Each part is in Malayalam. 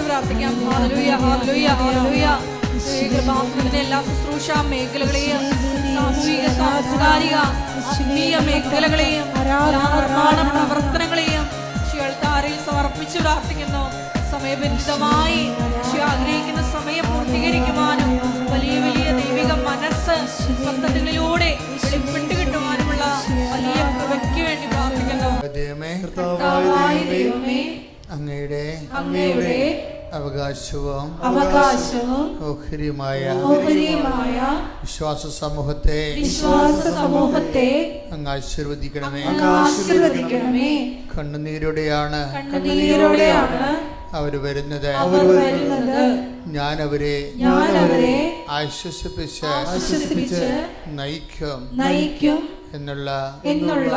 സമർപ്പിച്ച് പ്രാർത്ഥിക്കാം ഹാലലുയ ഹാലലുയ ഹാലലുയ കൃപാസനത്തിന്റെ എല്ലാ ശുശ്രൂഷ മേഖലകളെയും സാമൂഹിക സാംസ്കാരിക ആത്മീയ മേഖലകളെയും നിർമ്മാണ പ്രവർത്തനങ്ങളെയും ഷിയൾത്താരിൽ സമർപ്പിച്ച് പ്രാർത്ഥിക്കുന്നു. സമയബന്ധിതമായി ആഗ്രഹിക്കുന്ന സമയം പൂർത്തീകരിക്കുവാനും വലിയ വലിയ ദൈവിക മനസ്സ് പദ്ധതികളിലൂടെ വെളിപ്പെട്ട് കിട്ടുവാനുമുള്ള വലിയ കൃപയ്ക്ക് വേണ്ടി പ്രാർത്ഥിക്കുന്നു. അങ്ങയുടെ അങ്ങയുടെ അവകാശവും അവകാശവും ഓഹരിയുമായ ഓഹരിയുമായ വിശ്വാസ സമൂഹത്തെ വിശ്വാസ സമൂഹത്തെ അങ്ങ് ആശീർവദിക്കണമേ. ആശീർവദിക്കണമേ. കണ്ണുനീരോടെയാണ് കണ്ണുനീരോടെയാണ് അവർ വരുന്നത്. അവർ വരുന്നത്. ഞാൻ അവരെ ഞാൻ അവരെ ആശ്വസിപ്പിച്ച് ആശ്വസിപ്പിച്ച് നയിക്കും നയിക്കും എന്നുള്ള എന്നുള്ള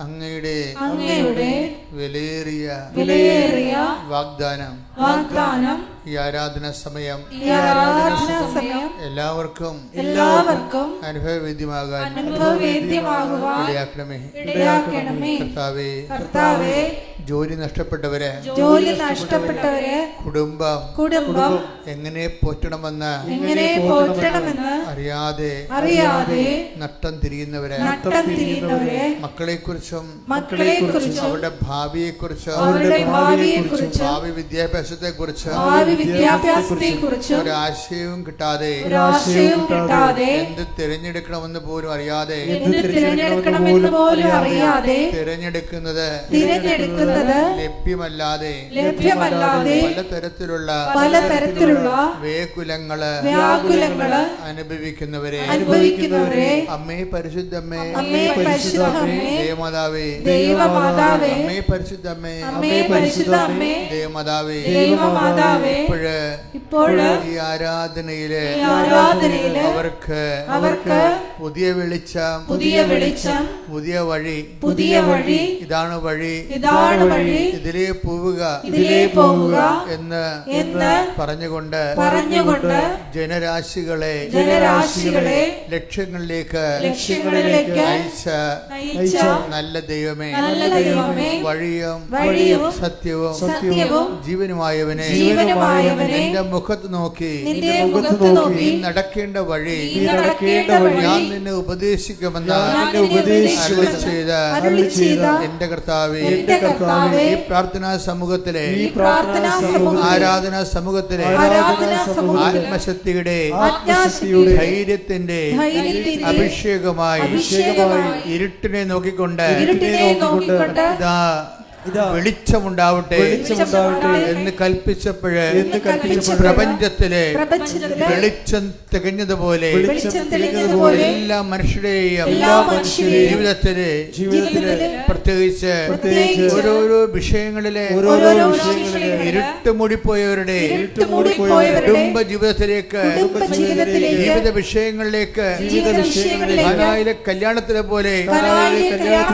അങ്ങയുടെ അങ്ങയുടെ വിലയേറിയ വിലയേറിയ വാഗ്ദാനം. വാഗ്ദാനം. ഈ ആരാധന സമയം. ഈ ആരാധന സമയം എല്ലാവർക്കും എല്ലാവർക്കും അനുഭവവേദ്യമാകാൻ അനുഭവവേദ്യമാകുവാൻ ഇടയാക്കണമേ. ഇടയാക്കണമേ. കർത്താവേ കർത്താവെ ജോലി നഷ്ടപ്പെട്ടവരെ ജോലി നഷ്ടപ്പെട്ടവരെ കുടുംബം കുടുംബം എങ്ങനെ പോറ്റണമെന്ന് എങ്ങനെ പോറ്റണമെന്ന് അറിയാതെ അറിയാതെ നട്ടം തിരിയുന്നവരെ നട്ടം തിരിയുന്നവരെ മക്കളെ കുറിച്ചും മക്കളെ കുറിച്ചും അവരുടെ ഭാവിയെ കുറിച്ചും അവരുടെ ഭാവിയെ കുറിച്ചും ഭാവി വിദ്യാഭ്യാസത്തെ കുറിച്ചും ഭാവി വിദ്യാഭ്യാസത്തെ കുറിച്ചും ഒരു ആശയവും കിട്ടാതെ ഒരു ആശയവും കിട്ടാതെ എന്ത് തിരഞ്ഞെടുക്കണമെന്ന് പോലും അറിയാതെ എന്ത് തിരഞ്ഞെടുക്കണമെന്ന് പോലും അറിയാതെ തിരഞ്ഞെടുക്കുന്നത് തിരഞ്ഞെടുക്കുന്നത് ലഭ്യമല്ലാതെ ലഭ്യമല്ലാതെ പലതരത്തിലുള്ള പലതരത്തിലുള്ള വേകുലങ്ങൾ വ്യാകുലങ്ങൾ അനുഭവിക്കുന്നവരെ അനുഭവിക്കുന്നവരെ അമ്മേ പരിശുദ്ധമ്മേ അമ്മേ പരിശുദ്ധമ്മേ ദേവമാതാവേ ദൈവമാതാവേ അമ്മേ പരിശുദ്ധമ്മേ അമ്മേ പരിശുദ്ധമ്മേ ദേവമാതാവേ. ദൈവമാതാവേ ഇപ്പോഴ് ഇപ്പോഴ് ഈ ആരാധനയിൽ ആരാധനയിൽ അവർക്ക് അവർക്ക് പുതിയ വെളിച്ചം പുതിയ വെളിച്ചം പുതിയ വഴി പുതിയ വഴി ഇതാണ് വഴി ഇതാണ് വഴി ഇതിലേ പോവുക ഇതിലേ പോവുക എന്ന് എന്ന് പറഞ്ഞുകൊണ്ട് പറഞ്ഞുകൊണ്ട് ജനരാശികളെ ജനരാശികളെ ലക്ഷ്യങ്ങളിലേക്ക് ലക്ഷ്യങ്ങളിലേക്ക് നയിച്ച നയിച്ച നല്ല ദൈവമേ നല്ല ദൈവമേ വഴിയും വഴിയും സത്യവും സത്യവും ജീവനുമായവനെ ജീവനുമായവനെ നിന്റെ മുഖത്ത് നോക്കി നിന്റെ മുഖത്ത് നോക്കി നടക്കേണ്ട വഴി നടക്കേണ്ട വഴി ഞാൻ നിന്നെ ഉപദേശിക്കുമെന്ന് എന്റെ കർത്താവേ. ഈ പ്രാർത്ഥനാ സമൂഹത്തിലെ ഈ പ്രാർത്ഥനാ സമൂഹത്തിൽ ആരാധനാ സമൂഹത്തിലെ ആത്മശക്തിയുടെ ധൈര്യത്തിന്റെ അഭിഷേകമായി അഭിഷേകമായി ഇരുട്ടിനെ നോക്കിക്കൊണ്ട് ഇരുട്ടിനെ നോക്കിക്കൊണ്ട് ഇതാ വെളിച്ചമുണ്ടാവട്ടെ വെളിച്ചമുണ്ടാവട്ടെ എന്ന് കൽപ്പിച്ചപ്പോഴേ പ്രപഞ്ചത്തിലെ വെളിച്ചം തികഞ്ഞതുപോലെ എല്ലാ മനുഷ്യരെയും ജീവിതത്തിലെ ജീവിതത്തിലെ പ്രത്യേകിച്ച് ഓരോരോ വിഷയങ്ങളിലെ ഇരുട്ട് മൂടിപ്പോയവരുടെ കുടുംബ ജീവിതത്തിലേക്ക് ജീവിത വിഷയങ്ങളിലേക്ക് കല്യാണത്തിലെ പോലെ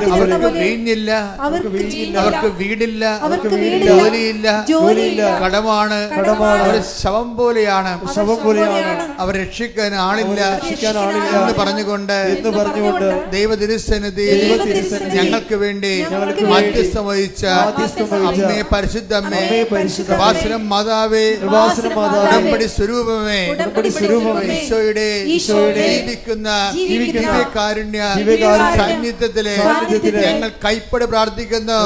അവർക്ക് വീഞ്ഞില്ല അവർക്ക് വീഞ്ഞില്ല. അവർക്ക് വീടില്ല അവർക്ക് ജോലിയില്ല ജോലിയില്ല കടമാണ് കടമാണ്. അവർ ശവം പോലെയാണ് ശവം പോലെയാണ് അവർ രക്ഷിക്കാൻ ആളില്ല രക്ഷിക്കാൻ ആളില്ല. എന്ന് പറഞ്ഞുകൊണ്ട് എന്ന് പറഞ്ഞുകൊണ്ട് ദൈവ തിരുസന്നിധി ദൈവതിരുസന്നിധിയിൽ ഞങ്ങൾക്ക് വേണ്ടി മധ്യസ്ഥം വഹിച്ച മധ്യസ്ഥം അമ്മേ പരിശുദ്ധമ്മേ പരിശുദ്ധ മാതാവേ ഉടമ്പടി സ്വരൂപമേ സ്വരൂപമേ, ഈശോയുടെ ജീവിക്കുന്ന ദിവ്യകാരുണ്യ സാന്നിധ്യത്തിലെ സാന്നിധ്യത്തിലെ ഞങ്ങൾ കൈപ്പടി പ്രാർത്ഥിക്കുന്നു.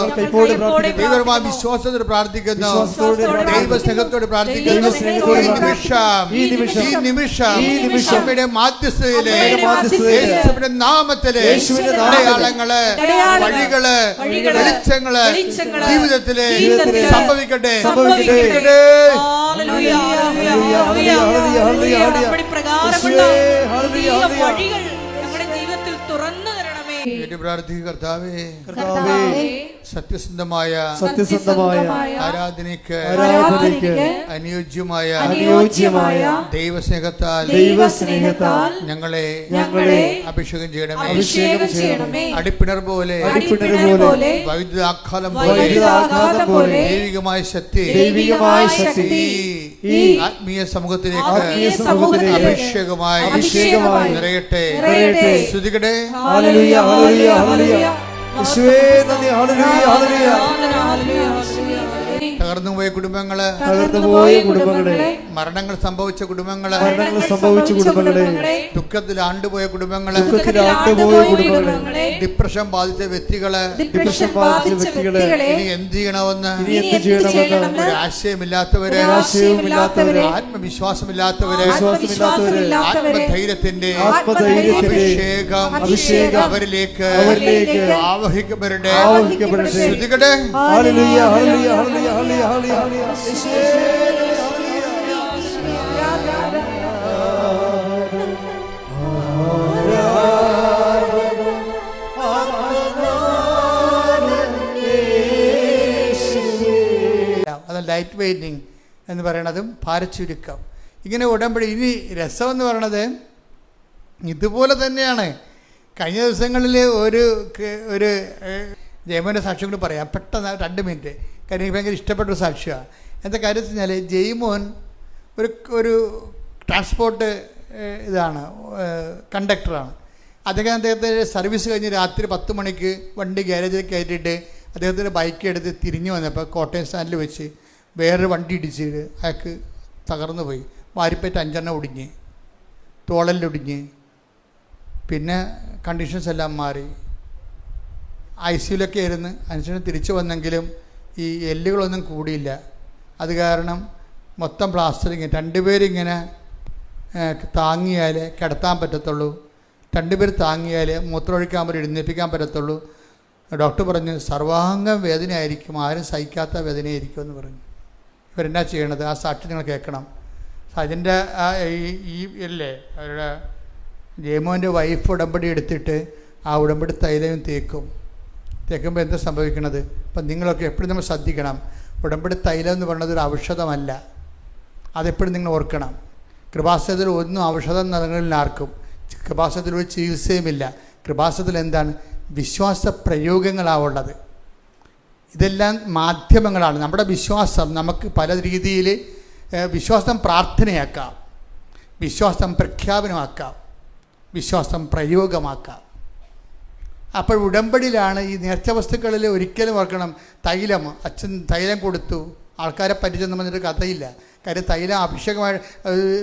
ദൈവമാ വിശ്വാസത്തോട് പ്രാർത്ഥിക്കുന്നു. ദൈവ സ്നേഹത്തോട് പ്രാർത്ഥിക്കുന്നു. ഈ നിമിഷം ഈ നിമിഷം ഈ നിമിഷം അമ്മയുടെ മാധ്യസ്ഥതയിലെ യേശുവിന്റെ നാമത്തിലെ അടയാളങ്ങൾ വഴികൾ വെളിച്ചങ്ങൾ ജീവിതത്തിലെ സംഭവിക്കട്ടെ. സംഭവിക്കട്ടെ. നമ്മുടെ പ്രകാരമുള്ള. വഴികൾ ഞങ്ങളുടെ ജീവിതത്തിൽ തുറന്നു തരണമേ. ഏറ്റു പ്രാർത്ഥിക്കുക കർത്താവേ കർത്താവേ, സത്യസന്ധമായ സത്യസന്ധമായ ആരാധനയ്ക്ക് ആരാധനയ്ക്ക് അനുയോജ്യമായ അനുയോജ്യമായ ദൈവസ്നേഹത്താൽ ദൈവസ്നേഹത്താൽ ഞങ്ങളെ ഞങ്ങളെ അഭിഷേകം ചെയ്യണമേ. അഭിഷേകം ചെയ്യണമേ. അടിപ്പിണർ പോലെ അടിപ്പിണർ പോലെ വൈദ്യുതാഘാതം പോലെ വൈദ്യുതാഘാതം പോലെ ദൈവികമായ ശക്തി ദൈവികമായ ശക്തി ഈ ആത്മീയ സമൂഹത്തിലേക്ക് ആത്മീയ സമൂഹത്തിലേക്ക് അഭിഷേകമായി അഭിഷേകമായി നിറയട്ടെ. നിറയട്ടെ. ശ്രുതികടെ. Hallelujah, hallelujah, hallelujah. യേശുവേ നന്ദി ഹല്ലേലൂയ, ഹല്ലേലൂയ. തകർന്ന തകർന്നുപോയ കുടുംബങ്ങളെ. തകർന്നുപോയ കുടുംബങ്ങളെ. മരണങ്ങൾ സംഭവിച്ച കുടുംബങ്ങളെ. മരണങ്ങൾ സംഭവിച്ച കുടുംബങ്ങളെ. ദുഃഖത്തിൽ ആണ്ടുപോയ കുടുംബങ്ങളെ. ദുഃഖത്തിൽ ആണ്ടുപോയ കുടുംബങ്ങളെ. ഡിപ്രഷൻ ബാധിച്ച വ്യക്തികളെ. ഡിപ്രഷൻ ബാധിച്ച വ്യക്തികളെ. ഇനി എന്ത് ചെയ്യണമെന്ന്? ഇനി എന്ത് ചെയ്യണമെന്ന്? ഒരു ആശയമില്ലാത്തവരെ ആശയമില്ലാത്തവരെ ആത്മവിശ്വാസമില്ലാത്തവരെ. വിശ്വാസമില്ലാത്തവരെ ആത്മധൈര്യത്തിന്റെ ആത്മധൈര്യത്തിന്റെ അഭിഷേകം അഭിഷേകം അവരിലേക്ക് അവരിലേക്ക് ആവഹിക്കപ്പെടട്ടെ. ആവഹിക്കപ്പെടട്ടെ. Hallelujah hallelujah hallelujah hallelujah. അത് ലൈറ്റ് വെയിറ്റിംഗ് എന്ന് പറയണതും ഭാരച്ചുരുക്കം ഇങ്ങനെ ഉടമ്പടി ഇനി രസമെന്ന് പറയണത് ഇതുപോലെ തന്നെയാണ്. കഴിഞ്ഞ ദിവസങ്ങളിൽ ഒരു ഒരു ജയമോന്റെ സാക്ഷ്യം കൂടി പറയാം. പെട്ടെന്ന് രണ്ട് മിനിറ്റ്. കാര്യം എനിക്ക് ഭയങ്കര ഇഷ്ടപ്പെട്ട ഒരു സാക്ഷ്യമാണ് എന്താ കാര്യം വെച്ച് കഴിഞ്ഞാൽ ജയ്മോഹൻ ഒരു ഒരു ട്രാൻസ്പോർട്ട് ഇതാണ് കണ്ടക്ടറാണ് അദ്ദേഹം അദ്ദേഹത്തിന്റെ സർവീസ് കഴിഞ്ഞ് രാത്രി പത്ത് മണിക്ക് വണ്ടി ഗ്യാരേജിൽ കയറ്റിയിട്ട് അദ്ദേഹത്തിന്റെ ബൈക്ക് എടുത്ത് തിരിഞ്ഞു വന്നപ്പോൾ കോട്ടയം സ്റ്റാൻഡിൽ വെച്ച് വേറൊരു വണ്ടി ഇടിച്ചിട്ട് അയാൾക്ക് തകർന്നു പോയി. വാരിപ്പേറ്റ് അഞ്ചെണ്ണം ഒടിഞ്ഞ് തോളലിലൊടിഞ്ഞ് പിന്നെ കണ്ടീഷൻസ് എല്ലാം മാറി. ഐ സിയിലൊക്കെ ആയിരുന്നു. അതിനുശേഷം തിരിച്ചു വന്നെങ്കിലും ഈ എല്ലുകളൊന്നും കൂടിയില്ല. അത് കാരണം മൊത്തം പ്ലാസ്റ്ററിങ് രണ്ടുപേരിങ്ങനെ താങ്ങിയാലേ കിടത്താൻ പറ്റത്തുള്ളൂ. രണ്ടുപേർ താങ്ങിയാലേ മൂത്രമൊഴിക്കാൻ പറ്റും എഴുന്നേൽപ്പിക്കാൻ പറ്റത്തുള്ളൂ. ഡോക്ടർ പറഞ്ഞു സർവാംഗം വേദനയായിരിക്കും ആരും സഹിക്കാത്ത വേദനയായിരിക്കും എന്ന് പറഞ്ഞു. ഇവരെന്നാ ചെയ്യണത്? ആ സാക്ഷി നിങ്ങൾ കേൾക്കണം. അതിന്റെ ആ ഈ അല്ലേ അവരുടെ ജയമോന്റെ വൈഫ് ഉടമ്പടി എടുത്തിട്ട് ആ ഉടമ്പടി തൈലവും തേക്കും. തേക്കുമ്പോൾ എന്താ സംഭവിക്കണത്? അപ്പം നിങ്ങളൊക്കെ എപ്പോഴും നമ്മൾ ശ്രദ്ധിക്കണം. ഉടമ്പടി തൈലം എന്ന് പറയുന്നത് ഒരു ഔഷധമല്ല. അതെപ്പോഴും നിങ്ങൾ ഓർക്കണം. കൃപാസനത്തിൽ ഒന്നും ഔഷധം നൽകുന്നില്ല ആർക്കും കൃപാസനത്തിൽ ഒരു ചികിത്സയുമില്ല കൃപാസനത്തിൽ എന്താണ്? വിശ്വാസ പ്രയോഗങ്ങളാണ് ഉള്ളത്. ഇതെല്ലാം മാധ്യമങ്ങളാണ്. നമ്മുടെ വിശ്വാസം നമുക്ക് പല രീതിയിൽ വിശ്വാസം പ്രാർത്ഥനയാക്കാം. വിശ്വാസം പ്രഖ്യാപനമാക്കാം. വിശ്വാസം പ്രയോഗമാക്കാം. അപ്പോൾ ഉടമ്പടിയിലാണ് ഈ നേർച്ച വസ്തുക്കളിൽ ഒരിക്കലും ഓർക്കണം. തൈലം അച്ഛൻ തൈലം കൊടുത്തു. ആൾക്കാരെ പരിചയം പറഞ്ഞിട്ട് കഥയില്ല. കാര്യം തൈലം അഭിഷേകമായി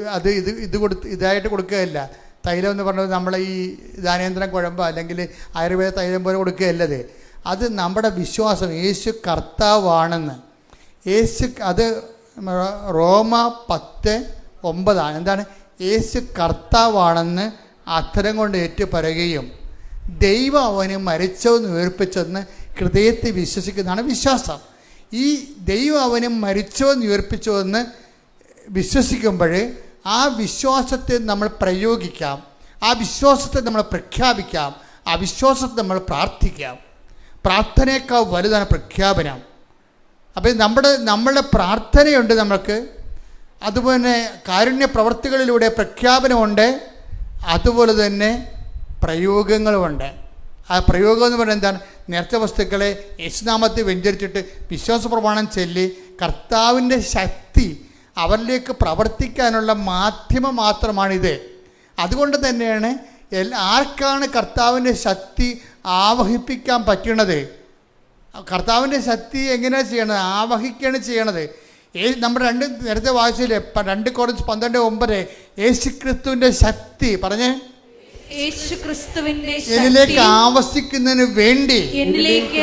അത് ഇത് ഇത് കൊടുത്ത് ഇതായിട്ട് കൊടുക്കുകയല്ല. തൈലം എന്ന് പറഞ്ഞത് നമ്മളെ ഈ ദാനേന്ദ്രം കുഴമ്പ് അല്ലെങ്കിൽ ആയുർവേദ തൈലം പോലെ കൊടുക്കുകയല്ലത് അത് നമ്മുടെ വിശ്വാസം യേശു കർത്താവാണെന്ന്. യേശു അത് റോമ പത്ത് ഒമ്പതാണ്. എന്താണ്? യേശു കർത്താവാണെന്ന് അത്തരം കൊണ്ട് ഏറ്റുപറയുകയും ദൈവം അവനെ മരിച്ചവെന്ന് ഉയർപ്പിച്ചെന്ന് ഹൃദയത്തെ വിശ്വസിക്കുന്നതാണ് വിശ്വാസം. ഈ ദൈവം അവനെ മരിച്ചവെന്ന് ഉയർപ്പിച്ചുവെന്ന് വിശ്വസിക്കുമ്പോൾ ആ വിശ്വാസത്തെ നമ്മൾ പ്രയോഗിക്കാം. ആ വിശ്വാസത്തെ നമ്മൾ പ്രഖ്യാപിക്കാം. ആ വിശ്വാസത്തെ നമ്മൾ പ്രാർത്ഥിക്കാം. പ്രാർത്ഥനയേക്കാൾ വലുതാണ് പ്രഖ്യാപനം. അപ്പോൾ നമ്മുടെ നമ്മളുടെ പ്രാർത്ഥനയുണ്ട് നമുക്ക് അതുപോലെ കാരുണ്യ പ്രവർത്തികളിലൂടെ പ്രഖ്യാപനമുണ്ട്. അതുപോലെ തന്നെ പ്രയോഗങ്ങളുമുണ്ട്. ആ പ്രയോഗം എന്ന് പറയുന്നത് എന്താണ്? നേർച്ച വസ്തുക്കളെ യേശുനാമത്തെ വെഞ്ചരിച്ചിട്ട് വിശ്വാസ പ്രമാണം ചൊല്ലി കർത്താവിന്റെ ശക്തി അവരിലേക്ക് പ്രവർത്തിക്കാനുള്ള മാധ്യമം മാത്രമാണിത്. അതുകൊണ്ട് തന്നെയാണ് ആർക്കാണ് കർത്താവിന്റെ ശക്തി ആവഹിപ്പിക്കാൻ പറ്റുന്നത് കർത്താവിന്റെ ശക്തി എങ്ങനെയാണ് ചെയ്യണത്? ആവഹിക്കുകയാണ് ചെയ്യണത്. ഏ നമ്മൾ രണ്ട് നേരത്തെ വായിച്ചില്ലേ? രണ്ട് കുറച്ച് പന്ത്രണ്ട് ഒമ്പത്. യേശു ക്രിസ്തുവിന്റെ ശക്തി. പറഞ്ഞേ. എന്നിലേക്ക് ആവശ്യിക്കുന്നതിന് വേണ്ടി എന്നിലേക്ക്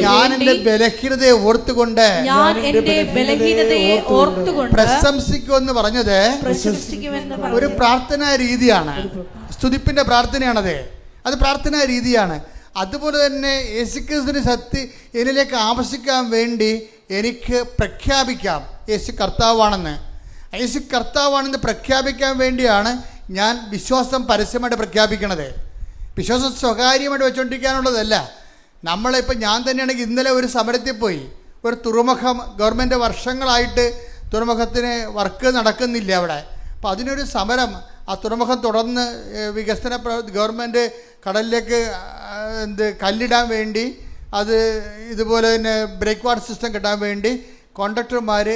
ഞാൻ എന്റെ വേണ്ടി ബലഹീനതയെ ഓർത്തുകൊണ്ട് ഞാൻ എന്റെ ബലഹീനതയെ ഓർത്തുകൊണ്ട് പ്രശംസിക്കുമെന്ന് പറഞ്ഞത് ഒരു പ്രാർത്ഥനാ രീതിയാണ്. സ്തുതിപ്പിന്റെ പ്രാർത്ഥനയാണത്. അത് പ്രാർത്ഥനാ രീതിയാണ്. അതുപോലെ തന്നെ യേശുക്രിസ്തുവിന്റെ ശക്തി എന്നിലേക്ക് ആവശ്യിക്കാൻ വേണ്ടി എനിക്ക് പ്രഖ്യാപിക്കാം. യേശു കർത്താവാണെന്ന്. യേശു കർത്താവാണെന്ന് പ്രഖ്യാപിക്കാൻ വേണ്ടിയാണ് ഞാൻ വിശ്വാസം പരസ്യമായിട്ട് പ്രഖ്യാപിക്കണത്. വിശ്വാസം സ്വകാര്യമായിട്ട് വെച്ചുകൊണ്ടിരിക്കാനുള്ളതല്ല നമ്മളിപ്പോൾ ഞാൻ തന്നെയാണെങ്കിൽ ഇന്നലെ ഒരു സമരത്തിൽ പോയി. ഒരു തുറമുഖം ഗവൺമെന്റ് വർഷങ്ങളായിട്ട് തുറമുഖത്തിന് വർക്ക് നടക്കുന്നില്ല അവിടെ. അപ്പോൾ അതിനൊരു സമരം ആ തുറമുഖം തുടർന്ന് വികസന ഗവൺമെന്റ് കടലിലേക്ക് എന്ത് കല്ലിടാൻ വേണ്ടി അത് ഇതുപോലെ തന്നെ ബ്രേക്ക് വാട്ടർ സിസ്റ്റം കിട്ടാൻ വേണ്ടി കോൺട്രാക്ടർമാർ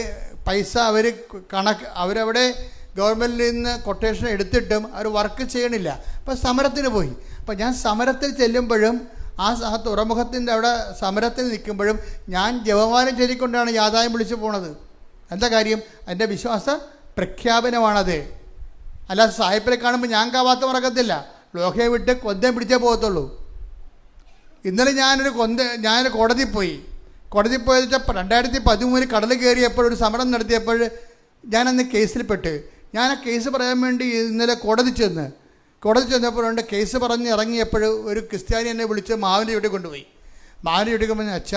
പൈസ അവർ കണക്ക് അവരവിടെ ഗവൺമെന്റിൽ നിന്ന് കൊട്ടേഷൻ എടുത്തിട്ടും അവർ വർക്ക് ചെയ്യണില്ല. അപ്പോൾ സമരത്തിന് പോയി. അപ്പോൾ ഞാൻ സമരത്തിൽ ചെല്ലുമ്പോഴും ആ സഹ തുറമുഖത്തിന്റെ അവിടെ സമരത്തിൽ നിൽക്കുമ്പോഴും ഞാൻ ജപമാനം ചൊല്ലിക്കൊണ്ടാണ് യാതായം വിളിച്ചു പോണത്. എന്താ കാര്യം? എന്റെ വിശ്വാസ പ്രഖ്യാപനമാണത്. അല്ലാതെ സാഹിപ്പിനെ കാണുമ്പോൾ ഞാൻ കാവാത്ത മറക്കത്തില്ല ലോഹയെ വിട്ട് കൊന്തം പിടിച്ചേ പോകത്തുള്ളൂ. ഇന്നലെ ഞാനൊരു കൊന്ത ഞാനൊരു കോടതി പോയി. കോടതി പോയത് വെച്ചാൽ രണ്ടായിരത്തി പതിമൂന്നിൽ കടൽ കയറിയപ്പോൾ ഒരു സമരം നടത്തിയപ്പോൾ ഞാനന്ന് കേസിൽപ്പെട്ട്. ഞാൻ ആ കേസ് പറയാൻ വേണ്ടി ഇന്നലെ കോടതി ചെന്ന് കോടതി ചെന്നപ്പോഴുണ്ട് കേസ് പറഞ്ഞ് ഇറങ്ങിയപ്പോൾ ഒരു ക്രിസ്ത്യാനി എന്നെ വിളിച്ച് മാവിന്റെ വീട്ടിൽ കൊണ്ടുപോയി. മാവിന്റെ വീട്ടിൽ പറഞ്ഞ അച്ഛ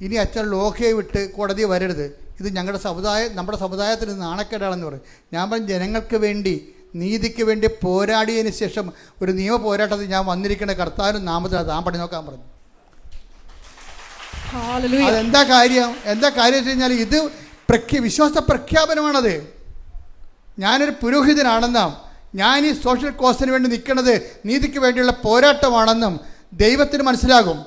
ഇനി അച്ഛൻ ലോഹയെ വിട്ട് കോടതി വരരുത്. ഇത് ഞങ്ങളുടെ സമുദായം നമ്മുടെ സമുദായത്തിന് നാണക്കേടാണെന്ന് പറയും. ഞാൻ പറഞ്ഞു ജനങ്ങൾക്ക് വേണ്ടി നീതിക്ക് വേണ്ടി പോരാടിയതിന് ശേഷം ഒരു നിയമ പോരാട്ടത്തിൽ ഞാൻ വന്നിരിക്കുന്ന കർത്താവിനും നാമത്തിൽ താൻ പണി നോക്കാൻ പറഞ്ഞു. അതെന്താ കാര്യം? എന്താ കാര്യം വെച്ച് കഴിഞ്ഞാൽ ഇത് പ്രഖ്യ വിശ്വാസ പ്രഖ്യാപനമാണത്. ഞാനൊരു പുരോഹിതനാണെന്നും ഞാൻ ഈ സോഷ്യൽ കോസിന് വേണ്ടി നിൽക്കുന്നത് നീതിക്ക് വേണ്ടിയുള്ള പോരാട്ടമാണെന്നും ദൈവത്തിന് മനസ്സിലാകും.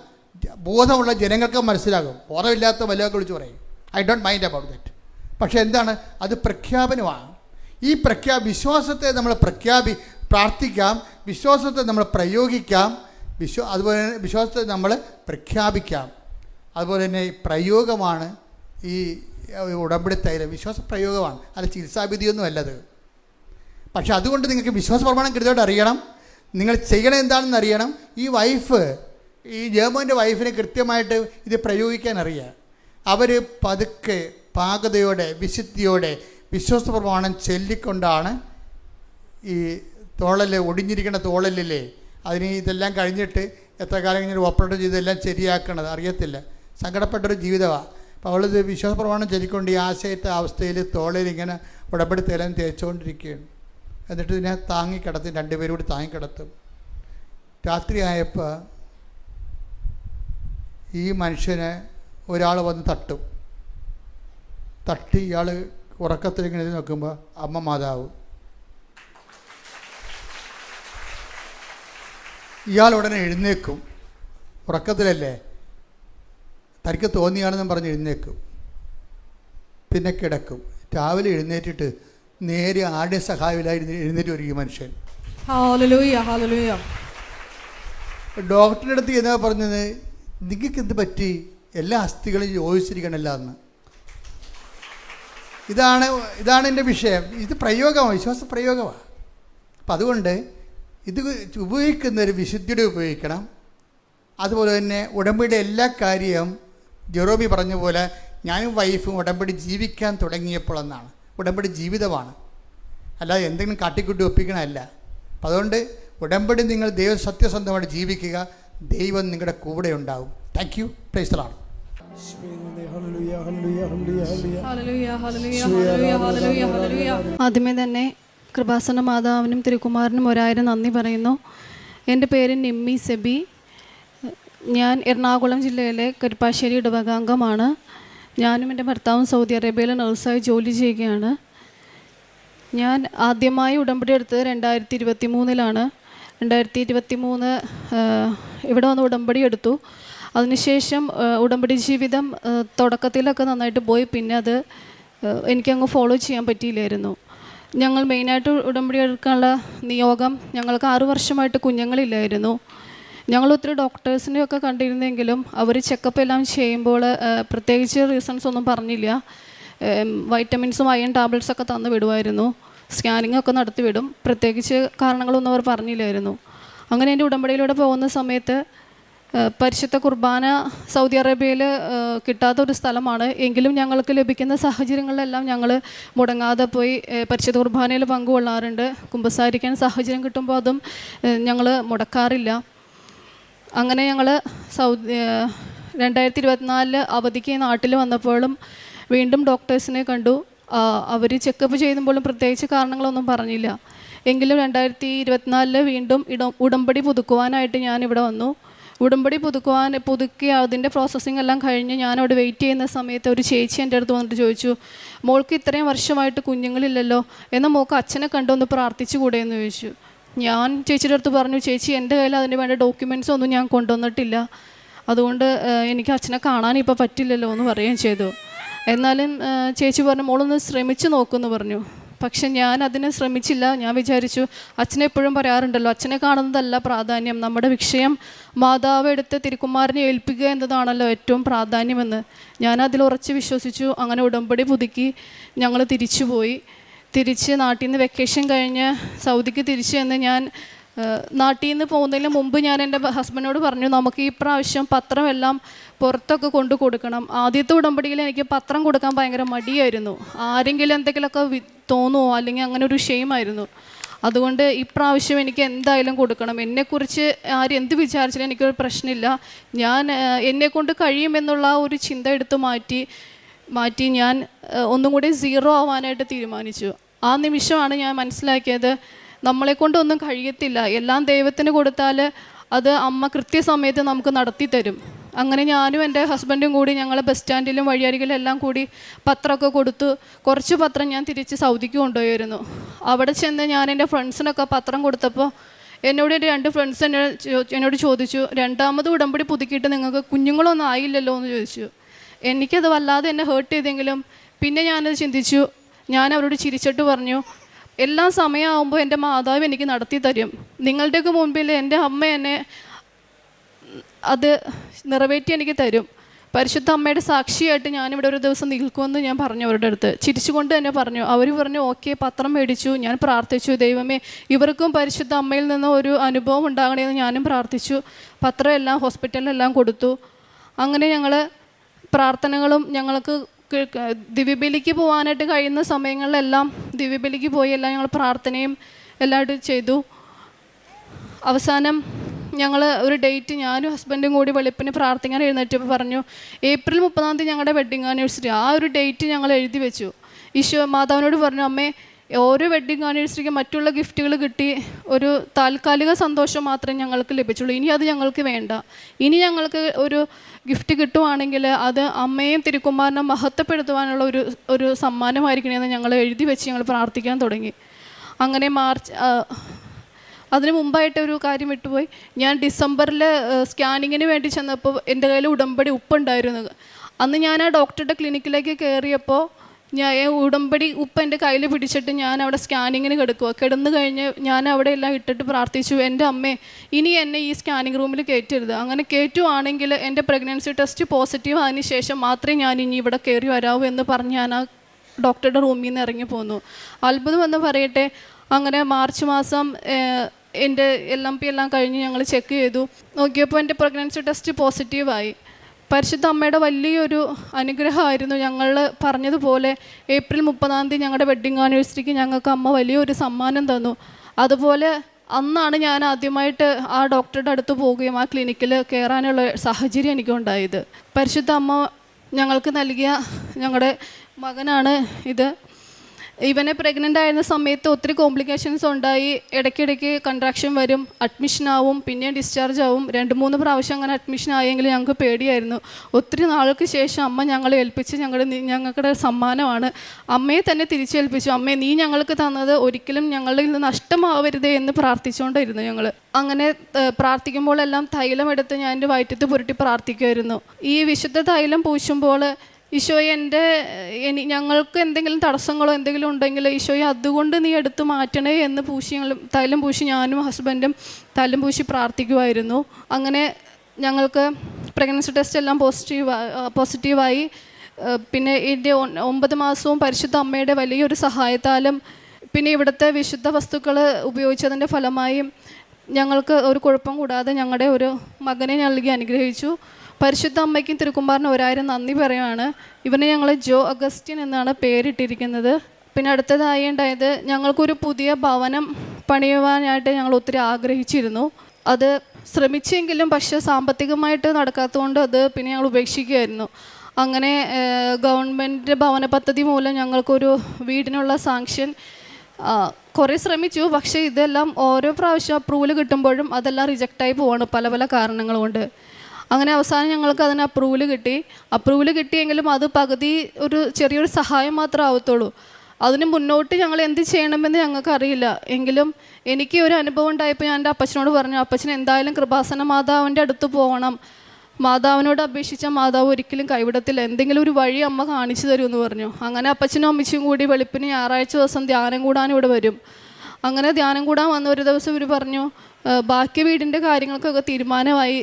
ബോധമുള്ള ജനങ്ങൾക്കും മനസ്സിലാകും. ബോധമില്ലാത്ത വല്ലതൊക്കെ വിളിച്ച് പറയും. I don't mind about that പക്ഷേ എന്താണ്? അത് പ്രഖ്യാപനമാണ്. ഈ പ്രഖ്യാ വിശ്വാസത്തെ നമ്മൾ പ്രഖ്യാപി പ്രാർത്ഥിക്കാം. വിശ്വാസത്തെ നമ്മൾ പ്രയോഗിക്കാം. വിശ്വ അതുപോലെ തന്നെ വിശ്വാസത്തെ നമ്മൾ പ്രഖ്യാപിക്കാം. അതുപോലെ തന്നെ പ്രയോഗമാണ് ഈ ഉടമ്പടി തൈലം വിശ്വാസ പ്രയോഗമാണ് അല്ല ചികിത്സാവിധിയൊന്നും അല്ലത് പക്ഷെ അതുകൊണ്ട് നിങ്ങൾക്ക് വിശ്വാസ പ്രമാണം കൃത്യമായിട്ട് അറിയണം. നിങ്ങൾ ചെയ്യണം എന്താണെന്ന് അറിയണം. ഈ വൈഫ് ഈ ജേമോന്റെ വൈഫിനെ കൃത്യമായിട്ട് ഇത് പ്രയോഗിക്കാൻ അറിയാം. അവർ പതുക്കെ പാകതയോടെ വിശുദ്ധിയോടെ വിശ്വാസ പ്രമാണം ചൊല്ലിക്കൊണ്ടാണ് ഈ തോളൽ ഒടിഞ്ഞിരിക്കുന്ന തോളലില്ലേ അതിന് ഇതെല്ലാം കഴിഞ്ഞിട്ട് എത്ര കാലം കഴിഞ്ഞിട്ട് ഓപ്പറേറ്റ് ചെയ്തെല്ലാം ശരിയാക്കണത് അറിയത്തില്ല. സങ്കടപ്പെട്ടൊരു ജീവിതമാണ് അപ്പോൾ വിശ്വാസപ്രമാണം വിശ്വാസ പ്രമാണം ചൊല്ലിക്കൊണ്ട് ഈ ആശയത്തെ അവസ്ഥയിൽ തോളിൽ ഇങ്ങനെ ഉടപെടുത്തേലാൻ തേച്ചുകൊണ്ടിരിക്കുകയാണ്. എന്നിട്ട് ഇതിനെ താങ്ങിക്കിടത്തും രണ്ടുപേരും കൂടി താങ്ങിക്കിടത്തും. രാത്രിയായപ്പോൾ ഈ മനുഷ്യനെ ഒരാൾ വന്ന് തട്ടും. തട്ടി ഇയാൾ ഉറക്കത്തിലിങ്ങനെ ഇങ്ങനെ നോക്കുമ്പോൾ അമ്മ മാതാവ്. ഇയാൾ ഉടനെ എഴുന്നേക്കും ഉറക്കത്തിലല്ലേ? തനിക്ക് തോന്നിയാണെന്നും പറഞ്ഞ് എഴുന്നേക്കും പിന്നെ കിടക്കും. രാവിലെ എഴുന്നേറ്റിട്ട് നേരെ ആടെ സഹായമില്ലായി എഴുന്നേറ്റ് വരും ഈ മനുഷ്യൻ. ഡോക്ടറിന്റെ. ഡോക്ടറുടെ അടുത്ത് എന്താ പറഞ്ഞത്? നിങ്ങൾക്ക് എന്ത് പറ്റി? എല്ലാ അസ്ഥികളും ചോദിച്ചിരിക്കണല്ല എന്ന് ഇതാണ് ഇതാണ് എന്റെ വിഷയം. ഇത് പ്രയോഗമാണ് വിശ്വാസ പ്രയോഗമാണ്. അപ്പം അതുകൊണ്ട് ഇത് ഉപയോഗിക്കുന്നൊരു വിശുദ്ധിയുടെ ഉപയോഗിക്കണം. അതുപോലെ തന്നെ ഉടമ്പടിയുടെ എല്ലാ കാര്യവും ജെറോമി പറഞ്ഞ പോലെ ഞാനും വൈഫും ഉടമ്പടി ജീവിക്കാൻ തുടങ്ങിയപ്പോൾ എന്നാണ്. ഉടമ്പടി ജീവിതമാണ്. അല്ലാതെ എന്തെങ്കിലും കാട്ടിക്കുട്ടി ഒപ്പിക്കണമല്ല അപ്പം അതുകൊണ്ട് ഉടമ്പടി നിങ്ങൾ ദൈവ സത്യസന്ധമായിട്ട് ജീവിക്കുക. ദൈവം നിങ്ങളുടെ കൂടെ ഉണ്ടാവും. Thank you. Hallelujah. ആദ്യമേ തന്നെ കൃപാസന മാതാവിനും തിരുക്കുമാരനും ഒരായിരം നന്ദി പറയുന്നു. എന്റെ പേര് നിമ്മി സെബി. ഞാൻ എറണാകുളം ജില്ലയിലെ കരുപ്പാശ്ശേരി ഇടവകാംഗമാണ്. ഞാനും എന്റെ ഭർത്താവും സൗദി അറേബ്യയിലെ നഴ്സായി ജോലി ചെയ്യുകയാണ്. ഞാൻ ആദ്യമായി ഉടമ്പടി എടുത്തത് രണ്ടായിരത്തി ഇരുപത്തി മൂന്നിലാണ് രണ്ടായിരത്തി ഇരുപത്തി മൂന്ന് ഇവിടെ വന്ന് ഉടമ്പടി എടുത്തു. അതിനുശേഷം ഉടമ്പടി ജീവിതം തുടക്കത്തിലൊക്കെ നന്നായിട്ട് പോയി. പിന്നെ അത് എനിക്കങ്ങ് ഫോളോ ചെയ്യാൻ പറ്റിയില്ലായിരുന്നു. ഞങ്ങൾ മെയിനായിട്ട് ഉടമ്പടി എടുക്കാനുള്ള നിയോഗം ഞങ്ങൾക്ക് ആറു വർഷമായിട്ട് കുഞ്ഞുങ്ങളില്ലായിരുന്നു. ഞങ്ങൾ ഒത്തിരി ഡോക്ടേഴ്സിനെ ഒക്കെ കണ്ടിരുന്നെങ്കിലും അവർ ചെക്കപ്പ് എല്ലാം ചെയ്യുമ്പോൾ പ്രത്യേകിച്ച് റീസൺസ് ഒന്നും പറഞ്ഞില്ല. വൈറ്റമിൻസും അയൺ ടാബ്ലറ്റ്സ് ഒക്കെ തന്നു വിടുമായിരുന്നു. സ്കാനിങ് ഒക്കെ നടത്തി വിടും. പ്രത്യേകിച്ച് കാരണങ്ങളൊന്നും അവർ പറഞ്ഞില്ലായിരുന്നു. അങ്ങനെ എന്റെ ഉടമ്പടിയിലൂടെ പോകുന്ന സമയത്ത് പരിശുദ്ധ കുർബാന സൗദി അറേബ്യയിൽ കിട്ടാത്ത ഒരു സ്ഥലമാണ്. എങ്കിലും ഞങ്ങൾക്ക് ലഭിക്കുന്ന സാഹചര്യങ്ങളിലെല്ലാം ഞങ്ങൾ മുടങ്ങാതെ പോയി പരിശുദ്ധ കുർബാനയിൽ പങ്കുകൊള്ളാറുണ്ട്. കുമ്പസാരിക്കാൻ സാഹചര്യം കിട്ടുമ്പോൾ അതും ഞങ്ങൾ മുടക്കാറില്ല. അങ്ങനെ ഞങ്ങൾ സൗദി രണ്ടായിരത്തി ഇരുപത്തിനാലിൽ അവധിക്ക് നാട്ടിൽ വന്നപ്പോഴും വീണ്ടും ഡോക്ടേഴ്സിനെ കണ്ടു. അവർ ചെക്കപ്പ് ചെയ്യുമ്പോഴും പ്രത്യേകിച്ച് കാരണങ്ങളൊന്നും പറഞ്ഞില്ല. എങ്കിലും രണ്ടായിരത്തി ഇരുപത്തിനാലിൽ വീണ്ടും ഇട ഉടമ്പടി പുതുക്കുവാനായിട്ട് ഞാൻ ഇവിടെ വന്നു. ഉടമ്പടി പുതുക്കുവാൻ പുതുക്കി അതിന്റെ പ്രോസസ്സിംഗ് എല്ലാം കഴിഞ്ഞ് ഞാനവിടെ വെയിറ്റ് ചെയ്യുന്ന സമയത്ത് ഒരു ചേച്ചി എന്റെ അടുത്ത് വന്നിട്ട് ചോദിച്ചു മോൾക്ക് ഇത്രയും വർഷമായിട്ട് കുഞ്ഞുങ്ങളില്ലല്ലോ എന്നാൽ മോൾക്ക് അച്ഛനെ കണ്ടൊന്ന് പ്രാർത്ഥിച്ചുകൂടെ എന്ന് ചോദിച്ചു. ഞാൻ ചേച്ചിയുടെ അടുത്ത് പറഞ്ഞു ചേച്ചി എന്റെ കയ്യിൽ അതിന് വേണ്ട ഡോക്യുമെന്റ്സ് ഒന്നും ഞാൻ കൊണ്ടുവന്നിട്ടില്ല. അതുകൊണ്ട് എനിക്ക് അച്ഛനെ കാണാൻ ഇപ്പോൾ പറ്റില്ലല്ലോ എന്ന് പറയുകയും ചെയ്തു. എന്നാലും ചേച്ചി പറഞ്ഞു മോളൊന്ന് ശ്രമിച്ചു നോക്കുമെന്ന് പറഞ്ഞു. പക്ഷെ ഞാൻ അതിനെ ശ്രമിച്ചില്ല. ഞാൻ വിചാരിച്ചു അച്ഛനെ എപ്പോഴും പറയാറുണ്ടല്ലോ അച്ഛനെ കാണുന്നതല്ല പ്രാധാന്യം. നമ്മുടെ വിഷയം മാതാവ് എടുത്ത് തിരുക്കുമാരനെ ഏൽപ്പിക്കുക എന്നതാണല്ലോ ഏറ്റവും പ്രാധാന്യമെന്ന്. ഞാൻ അതിൽ ഉറച്ച് വിശ്വസിച്ചു. അങ്ങനെ ഉടമ്പടി പുതുക്കി ഞങ്ങൾ തിരിച്ചുപോയി. തിരിച്ച് നാട്ടിൽ നിന്ന് വെക്കേഷൻ കഴിഞ്ഞ് സൗദിക്ക് തിരിച്ചു ചെന്ന് ഞാൻ നാട്ടിൽ നിന്ന് പോകുന്നതിന് മുമ്പ് ഞാൻ എന്റെ ഹസ്ബൻഡിനോട് പറഞ്ഞു നമുക്ക് ഈ പ്രാവശ്യം പത്രമെല്ലാം പുറത്തൊക്കെ കൊണ്ടു കൊടുക്കണം. ആദ്യത്തെ ഉടമ്പടിയിൽ എനിക്ക് പത്രം കൊടുക്കാൻ ഭയങ്കര മടിയായിരുന്നു. ആരെങ്കിലും എന്തെങ്കിലുമൊക്കെ തോന്നുമോ അല്ലെങ്കിൽ അങ്ങനെ ഒരു ഷെയിമായിരുന്നു അതുകൊണ്ട് ഇപ്രാവശ്യം എനിക്ക് എന്തായാലും കൊടുക്കണം. എന്നെക്കുറിച്ച് ആരും എന്ത് വിചാരിച്ചാലും എനിക്കൊരു പ്രശ്നമില്ല. ഞാൻ എന്നെക്കൊണ്ട് കഴിയുമെന്നുള്ള ഒരു ചിന്ത എടുത്തു മാറ്റി മാറ്റി ഞാൻ ഒന്നും കൂടി സീറോ ആവാനായിട്ട് തീരുമാനിച്ചു. ആ നിമിഷമാണ് ഞാൻ മനസ്സിലാക്കിയത് നമ്മളെ കൊണ്ടൊന്നും കഴിയത്തില്ല. എല്ലാം ദൈവത്തിന് കൊടുത്താൽ അത് അമ്മ കൃത്യസമയത്ത് നമുക്ക് നടത്തി തരും. അങ്ങനെ ഞാനും എന്റെ ഹസ്ബൻഡും കൂടി ഞങ്ങൾ ബസ് സ്റ്റാൻഡിലും വഴിയരികിലും എല്ലാം കൂടി പത്രമൊക്കെ കൊടുത്തു. കുറച്ച് പത്രം ഞാൻ തിരിച്ച് സൗദിക്ക് കൊണ്ടുപോയിരുന്നു അവിടെ ചെന്ന് ഞാൻ എന്റെ ഫ്രണ്ട്സിനൊക്കെ പത്രം കൊടുത്തപ്പോൾ എന്നോട് എന്റെ രണ്ട് ഫ്രണ്ട്സ് എന്നോട് എന്നോട് ചോദിച്ചു രണ്ടാമത് ഉടമ്പടി പുതുക്കിയിട്ട് നിങ്ങൾക്ക് കുഞ്ഞുങ്ങളൊന്നും ആയില്ലല്ലോ? എന്ന് ചോദിച്ചു. എനിക്കത് വല്ലാതെ എന്നെ ഹേർട്ട് ചെയ്തെങ്കിലും പിന്നെ ഞാനത് ചിന്തിച്ചു. ഞാൻ അവരോട് ചിരിച്ചിട്ട് പറഞ്ഞു എല്ലാ സമയമാകുമ്പോൾ എന്റെ മാതാവ് എനിക്ക് നടത്തി തരും. നിങ്ങളുടെയൊക്കെ മുൻപിൽ എന്റെ അമ്മ എന്നെ അത് നിറവേറ്റി എനിക്ക് തരും. പരിശുദ്ധ അമ്മയുടെ സാക്ഷിയായിട്ട് ഞാനിവിടെ ഒരു ദിവസം നിൽക്കുമെന്ന് ഞാൻ പറഞ്ഞു അവരുടെ അടുത്ത്. ചിരിച്ചുകൊണ്ട് തന്നെ പറഞ്ഞു അവർ പറഞ്ഞു ഓക്കെ പത്രം മേടിച്ചു. ഞാൻ പ്രാർത്ഥിച്ചു. ദൈവമേ ഇവർക്കും പരിശുദ്ധ അമ്മയിൽ നിന്ന് ഒരു അനുഭവം ഉണ്ടാകണമെന്ന് ഞാനും പ്രാർത്ഥിച്ചു. പത്രമെല്ലാം ഹോസ്പിറ്റലിലെല്ലാം കൊടുത്തു. അങ്ങനെ ഞങ്ങൾ പ്രാർത്ഥനകളും ഞങ്ങൾക്ക് ദിവ്യബലിക്ക് പോകാനായിട്ട് കഴിയുന്ന സമയങ്ങളിലെല്ലാം ദിവ്യബലിക്ക് പോയി എല്ലാം ഞങ്ങൾ പ്രാർത്ഥനയും എല്ലായിട്ടും ചെയ്തു. അവസാനം ഞങ്ങൾ ഒരു ഡേറ്റ് ഞാനും ഹസ്ബൻഡും കൂടി വെളുപ്പിന് പ്രാർത്ഥിക്കാൻ എഴുന്നേറ്റപ്പോൾ പറഞ്ഞു ഏപ്രിൽ മുപ്പതാം തീയതി ഞങ്ങളുടെ വെഡ്ഡിങ് ആനിവേഴ്സറി ആ ഒരു ഡേറ്റ് ഞങ്ങൾ എഴുതി വെച്ചു. ഈശോ മാതാവിനോട് പറഞ്ഞു അമ്മേ ഓരോ വെഡ്ഡിങ് ആനിവേഴ്സറിക്ക് മറ്റുള്ള ഗിഫ്റ്റുകൾ കിട്ടി. ഒരു താൽക്കാലിക സന്തോഷം മാത്രമേ ഞങ്ങൾക്ക് ലഭിച്ചുള്ളൂ. ഇനി അത് ഞങ്ങൾക്ക് വേണ്ട. ഇനി ഞങ്ങൾക്ക് ഒരു ഗിഫ്റ്റ് കിട്ടുവാണെങ്കിൽ അത് അമ്മയും തിരുക്കുമാരനെ മഹത്വപ്പെടുത്തുവാനുള്ള ഒരു ഒരു സമ്മാനമായിരിക്കണമെന്ന് ഞങ്ങൾ എഴുതി വെച്ച് ഞങ്ങൾ പ്രാർത്ഥിക്കാൻ തുടങ്ങി. അങ്ങനെ മാർച്ച് അതിന് മുമ്പായിട്ട് ഒരു കാര്യം വിട്ടുപോയി. ഞാൻ ഡിസംബറിൽ സ്കാനിങ്ങിന് വേണ്ടി ചെന്നപ്പോൾ എന്റെ കയ്യിൽ ഉടമ്പടി ഉപ്പുണ്ടായിരുന്നു. അന്ന് ഞാൻ ആ ഡോക്ടറുടെ ക്ലിനിക്കിലേക്ക് കയറിയപ്പോൾ ഞാൻ ഉടമ്പടി ഉപ്പ എന്റെ കയ്യിൽ പിടിച്ചിട്ട് ഞാൻ അവിടെ സ്കാനിങ്ങിന് കിടക്കുക കിടന്നു കഴിഞ്ഞ് ഞാൻ അവിടെ എല്ലാം ഇട്ടിട്ട് പ്രാർത്ഥിച്ചു എന്റെ അമ്മേ ഇനി എന്നെ ഈ സ്കാനിങ് റൂമിൽ കയറ്റരുത്. അങ്ങനെ കയറ്റുവാണെങ്കിൽ എന്റെ പ്രഗ്നൻസി ടെസ്റ്റ് പോസിറ്റീവ് ആയതിനു ശേഷം മാത്രമേ ഞാൻ ഇനി ഇവിടെ കയറി വരാവൂ എന്ന് പറഞ്ഞ് ഞാൻ ആ ഡോക്ടറുടെ റൂമിൽ നിന്ന് ഇറങ്ങി പോന്നു. അത്ഭുതം എന്ന് പറയട്ടെ അങ്ങനെ മാർച്ച് മാസം എന്റെ എൽ എം പി എല്ലാം കഴിഞ്ഞ് ഞങ്ങൾ ചെക്ക് ചെയ്തു. നോക്കിയപ്പോൾ എന്റെ പ്രഗ്നൻസി ടെസ്റ്റ് പോസിറ്റീവായി പരിശുദ്ധ അമ്മയുടെ വലിയൊരു അനുഗ്രഹമായിരുന്നു ഞങ്ങൾ പറഞ്ഞതുപോലെ ഏപ്രിൽ മുപ്പതാം തീയതി ഞങ്ങളുടെ വെഡ്ഡിങ് ആനിവേഴ്സറിക്ക് ഞങ്ങൾക്ക് അമ്മ വലിയൊരു സമ്മാനം തന്നു. അതുപോലെ അന്നാണ് ഞാൻ ആദ്യമായിട്ട് ആ ഡോക്ടറുടെ അടുത്ത് പോവുകയും ആ ക്ലിനിക്കിൽ കയറാനുള്ള സാഹചര്യം എനിക്കുണ്ടായത്. പരിശുദ്ധ അമ്മ ഞങ്ങൾക്ക് നൽകിയ ഞങ്ങളുടെ മകനാണ് ഇത്. ഇവനെ പ്രഗ്നന്റ് ആയിരുന്ന സമയത്ത് ഒത്തിരി കോംപ്ലിക്കേഷൻസ് ഉണ്ടായി. ഇടയ്ക്കിടയ്ക്ക് കൺട്രാക്ഷൻ വരും അഡ്മിഷൻ ആവും പിന്നെ ഡിസ്ചാർജ് ആവും. രണ്ട് മൂന്ന് പ്രാവശ്യം അങ്ങനെ അഡ്മിഷൻ ആയെങ്കിൽ ഞങ്ങൾക്ക് പേടിയായിരുന്നു. ഒത്തിരി നാൾക്ക് ശേഷം അമ്മ ഞങ്ങളെ ഏൽപ്പിച്ച് ഞങ്ങളുടെ ഞങ്ങളുടെ സമ്മാനമാണ്. അമ്മയെ തന്നെ തിരിച്ചേൽപ്പിച്ചു. അമ്മയെ നീ ഞങ്ങൾക്ക് തന്നത് ഒരിക്കലും ഞങ്ങളിൽ നിന്ന് നഷ്ടമാവരുതേ എന്ന് പ്രാർത്ഥിച്ചുകൊണ്ടിരുന്നു ഞങ്ങൾ അങ്ങനെ പ്രാർത്ഥിക്കുമ്പോഴെല്ലാം തൈലം എടുത്ത് ഞാൻ എന്റെ വയറ്റത്ത് പുരട്ടി പ്രാർത്ഥിക്കുമായിരുന്നു ഈ വിശുദ്ധ തൈലം പൂശുമ്പോൾ ഈശോയെ എന്റെ എനി ഞങ്ങൾക്ക് എന്തെങ്കിലും തടസ്സങ്ങളോ എന്തെങ്കിലും ഉണ്ടെങ്കിൽ ഈശോയെ അതുകൊണ്ട് നീ എടുത്തു മാറ്റണേ എന്ന് പൂശി ഞങ്ങൾ തൈലം പൂശി ഞാനും ഹസ്ബൻഡും തൈലം പൂശി പ്രാർത്ഥിക്കുമായിരുന്നു അങ്ങനെ ഞങ്ങൾക്ക് പ്രഗ്നൻസി ടെസ്റ്റ് എല്ലാം പോസിറ്റീവ് പോസിറ്റീവായി പിന്നെ ഒ- ഒമ്പത് മാസവും പരിശുദ്ധ അമ്മയുടെ വലിയൊരു സഹായത്താലും പിന്നെ ഇവിടുത്തെ വിശുദ്ധ വസ്തുക്കൾ ഉപയോഗിച്ചതിന്റെ ഫലമായും ഞങ്ങൾക്ക് ഒരു കുഴപ്പം കൂടാതെ ഞങ്ങളുടെ ഒരു മകനെ നൽകി അനുഗ്രഹിച്ചു. പരിശുദ്ധ അമ്മയ്ക്കും തിരുക്കുമ്പാറിനും ഒരായിരം നന്ദി പറയുകയാണ് ഇവനെ ഞങ്ങൾ ജോ അഗസ്റ്റിൻ എന്നാണ് പേരിട്ടിരിക്കുന്നത്. പിന്നെ അടുത്തതായി ഉണ്ടായത് ഞങ്ങൾക്കൊരു പുതിയ ഭവനം പണിയുവാനായിട്ട് ഞങ്ങൾ ഒത്തിരി ആഗ്രഹിച്ചിരുന്നു. അത് ശ്രമിച്ചെങ്കിലും പക്ഷേ സാമ്പത്തികമായിട്ട് നടക്കാത്തതുകൊണ്ട് അത് പിന്നെ ഞങ്ങൾ ഉപേക്ഷിക്കുകയായിരുന്നു. അങ്ങനെ ഗവൺമെന്റ് ഭവന പദ്ധതി മൂലം ഞങ്ങൾക്കൊരു വീടിനുള്ള സാങ്ഷൻ കുറേ ശ്രമിച്ചു. പക്ഷേ ഇതെല്ലാം ഓരോ പ്രാവശ്യം അപ്രൂവൽ കിട്ടുമ്പോഴും അതെല്ലാം റിജക്റ്റായി പോവാണ് പല പല കാരണങ്ങൾ കൊണ്ട്. അങ്ങനെ അവസാനം ഞങ്ങൾക്ക് അതിന് അപ്രൂവൽ കിട്ടി. അപ്രൂവൽ കിട്ടിയെങ്കിലും അത് പകുതി ഒരു ചെറിയൊരു സഹായം മാത്രമേ ആവത്തുള്ളൂ. അതിന് മുന്നോട്ട് ഞങ്ങൾ എന്ത് ചെയ്യണമെന്ന് ഞങ്ങൾക്ക് അറിയില്ല. എങ്കിലും എനിക്ക് ഒരു അനുഭവം ഉണ്ടായപ്പോൾ ഞാൻ എന്റെ അപ്പച്ചനോട് പറഞ്ഞു അപ്പച്ചൻ എന്തായാലും കൃപാസന മാതാവിന്റെ അടുത്ത് പോകണം. മാതാവിനോട് അപേക്ഷിച്ച മാതാവ് ഒരിക്കലും കൈവിടത്തില്ല. എന്തെങ്കിലും ഒരു വഴി അമ്മ കാണിച്ചു തരുമെന്ന് പറഞ്ഞു. അങ്ങനെ അപ്പച്ചനും അമ്മച്ചും കൂടി വെളുപ്പിന് ഞായറാഴ്ച ദിവസം ധ്യാനം കൂടാൻ ഇവിടെ വരും. അങ്ങനെ ധ്യാനം കൂടാൻ വന്ന ഒരു ദിവസം ഇവർ പറഞ്ഞു "ആ, ബാക്കി വീടിന്റെ കാര്യങ്ങൾക്കൊക്കെ തീരുമാനമായി.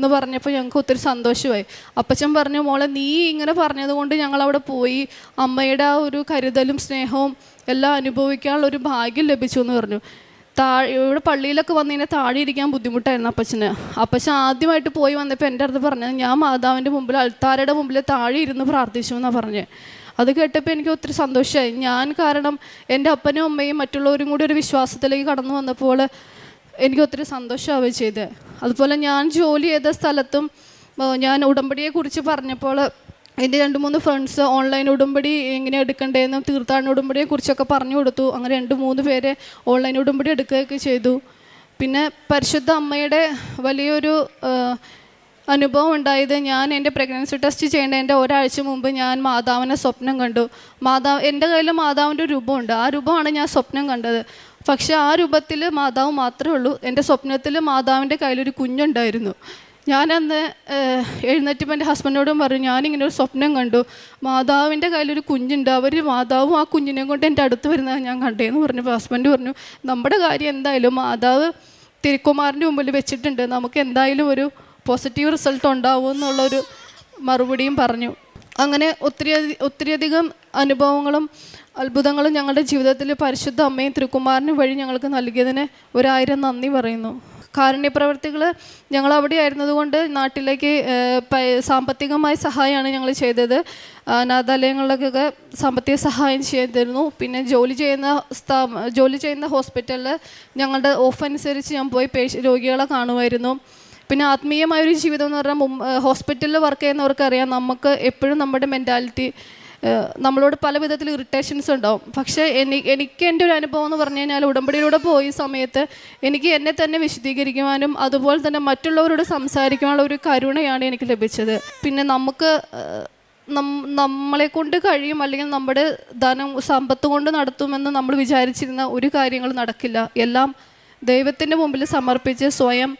എന്ന് പറഞ്ഞപ്പോൾ ഞങ്ങൾക്ക് ഒത്തിരി സന്തോഷമായി. അപ്പച്ചൻ പറഞ്ഞു മോളെ നീ ഇങ്ങനെ പറഞ്ഞതുകൊണ്ട് ഞങ്ങൾ അവിടെ പോയി. അമ്മയുടെ ആ ഒരു കരുതലും സ്നേഹവും എല്ലാം അനുഭവിക്കാനുള്ള ഒരു ഭാഗ്യം ലഭിച്ചു എന്ന് പറഞ്ഞു. താഴെ ഇവിടെ പള്ളിയിലൊക്കെ വന്നു കഴിഞ്ഞാൽ താഴെ ഇരിക്കാൻ ബുദ്ധിമുട്ടായിരുന്നു അപ്പച്ചന്. അപ്പച്ചൻ ആദ്യമായിട്ട് പോയി വന്നപ്പോൾ എന്റെ അടുത്ത് പറഞ്ഞത് ഞാൻ മാതാവിന്റെ മുമ്പിൽ അൾത്താരയുടെ മുമ്പിൽ താഴെ ഇരുന്ന് പ്രാർത്ഥിച്ചു എന്നാണ് പറഞ്ഞത് അത് കേട്ടപ്പോൾ എനിക്ക് ഒത്തിരി സന്തോഷമായി. ഞാൻ കാരണം എന്റെ അപ്പനും അമ്മയും മറ്റുള്ളവരും കൂടി ഒരു വിശ്വാസത്തിലേക്ക് കടന്നു വന്നപ്പോൾ എനിക്ക് ഒത്തിരി സന്തോഷമാവുകയും ചെയ്ത്. അതുപോലെ ഞാൻ ജോലി ചെയ്ത സ്ഥലത്തും ഞാൻ ഉടമ്പടിയെക്കുറിച്ച് പറഞ്ഞപ്പോൾ എന്റെ രണ്ട് മൂന്ന് ഫ്രണ്ട്സ് ഓൺലൈൻ ഉടമ്പടി എങ്ങനെ എടുക്കണ്ടേന്നും തീർത്ഥാടന ഉടമ്പടിയെ കുറിച്ചൊക്കെ പറഞ്ഞു കൊടുത്തു. അങ്ങനെ രണ്ട് മൂന്ന് പേര് ഓൺലൈൻ ഉടമ്പടി എടുക്കുകയൊക്കെ ചെയ്തു. പിന്നെ പരിശുദ്ധ അമ്മയുടെ വലിയൊരു അനുഭവം ഉണ്ടായത് ഞാൻ എന്റെ പ്രഗ്നൻസി ടെസ്റ്റ് ചെയ്യേണ്ടതിന്റെ ഒരാഴ്ച മുമ്പ് ഞാൻ മാതാവിനെ സ്വപ്നം കണ്ടു. മാതാവ് എന്റെ കയ്യിൽ മാതാവിന്റെ രൂപമുണ്ട്. ആ രൂപമാണ് ഞാൻ സ്വപ്നം കണ്ടത്. പക്ഷേ ആ രൂപത്തിൽ മാതാവ് മാത്രമേ ഉള്ളൂ. എന്റെ സ്വപ്നത്തിൽ മാതാവിന്റെ കയ്യിലൊരു കുഞ്ഞുണ്ടായിരുന്നു. ഞാനന്ന് എഴുന്നേറ്റപ്പോൾ എന്റെ ഹസ്ബൻഡിനോടും പറഞ്ഞു ഞാനിങ്ങനെ ഒരു സ്വപ്നം കണ്ടു. മാതാവിന്റെ കയ്യിലൊരു കുഞ്ഞുണ്ട്. അവർ മാതാവും ആ കുഞ്ഞിനെയും കൊണ്ട് എന്റെ അടുത്ത് വരുന്നത് ഞാൻ കണ്ടേന്ന് പറഞ്ഞപ്പോൾ ഹസ്ബൻഡ് പറഞ്ഞു നമ്മുടെ കാര്യം എന്തായാലും മാതാവ് തിരുക്കുമാറിന്റെ മുമ്പിൽ വെച്ചിട്ടുണ്ട്. നമുക്ക് എന്തായാലും ഒരു പോസിറ്റീവ് റിസൾട്ട് ഉണ്ടാവും എന്നുള്ളൊരു മറുപടിയും പറഞ്ഞു. അങ്ങനെ ഒത്തിരി ഒത്തിരിയധികം അനുഭവങ്ങളും അത്ഭുതങ്ങളും ഞങ്ങളുടെ ജീവിതത്തിൽ പരിശുദ്ധ അമ്മയും തിരുക്കുമാരനും വഴി ഞങ്ങൾക്ക് നൽകിയതിന് ഒരായിരം നന്ദി പറയുന്നു. കാരുണ്യപ്രവർത്തികൾ ഞങ്ങൾ അവിടെ ആയിരുന്നതുകൊണ്ട് നാട്ടിലേക്ക് സാമ്പത്തികമായ സഹായമാണ് ഞങ്ങൾ ചെയ്തത്. അനാഥാലയങ്ങളിലൊക്കെ സാമ്പത്തിക സഹായം ചെയ്തിരുന്നു. പിന്നെ ജോലി ചെയ്യുന്ന സ്ഥാ ജോലി ചെയ്യുന്ന ഹോസ്പിറ്റലിൽ ഞങ്ങളുടെ ഓഫ് അനുസരിച്ച് ഞാൻ പോയി പേഷ്യ രോഗികളെ കാണുമായിരുന്നു. പിന്നെ ആത്മീയമായൊരു ജീവിതം എന്ന് പറഞ്ഞാൽ ഹോസ്പിറ്റലിൽ വർക്ക് ചെയ്യുന്നവർക്ക് അറിയാം നമുക്ക് എപ്പോഴും നമ്മുടെ മെന്റാലിറ്റി നമ്മളോട് പല വിധത്തിൽ ഇറിറ്റേഷൻസ് ഉണ്ടാവും. പക്ഷേ എനി എനിക്ക് എന്റെ ഒരു അനുഭവം എന്ന് പറഞ്ഞു കഴിഞ്ഞാൽ ഉടമ്പടിയിലൂടെ പോയ സമയത്ത് എനിക്ക് എന്നെ തന്നെ വിശദീകരിക്കുവാനും അതുപോലെ തന്നെ മറ്റുള്ളവരോട് സംസാരിക്കുവാനുള്ള ഒരു കരുണയാണ് എനിക്ക് ലഭിച്ചത്. പിന്നെ നമുക്ക് നമ്മളെ കൊണ്ട് കഴിയും അല്ലെങ്കിൽ നമ്മുടെ ധനം സമ്പത്ത് കൊണ്ട് നടത്തുമെന്ന് നമ്മൾ വിചാരിച്ചിരുന്ന ഒരു കാര്യങ്ങൾ നടക്കില്ല. എല്ലാം ദൈവത്തിന്റെ മുമ്പിൽ സമർപ്പിച്ച് സ്വയം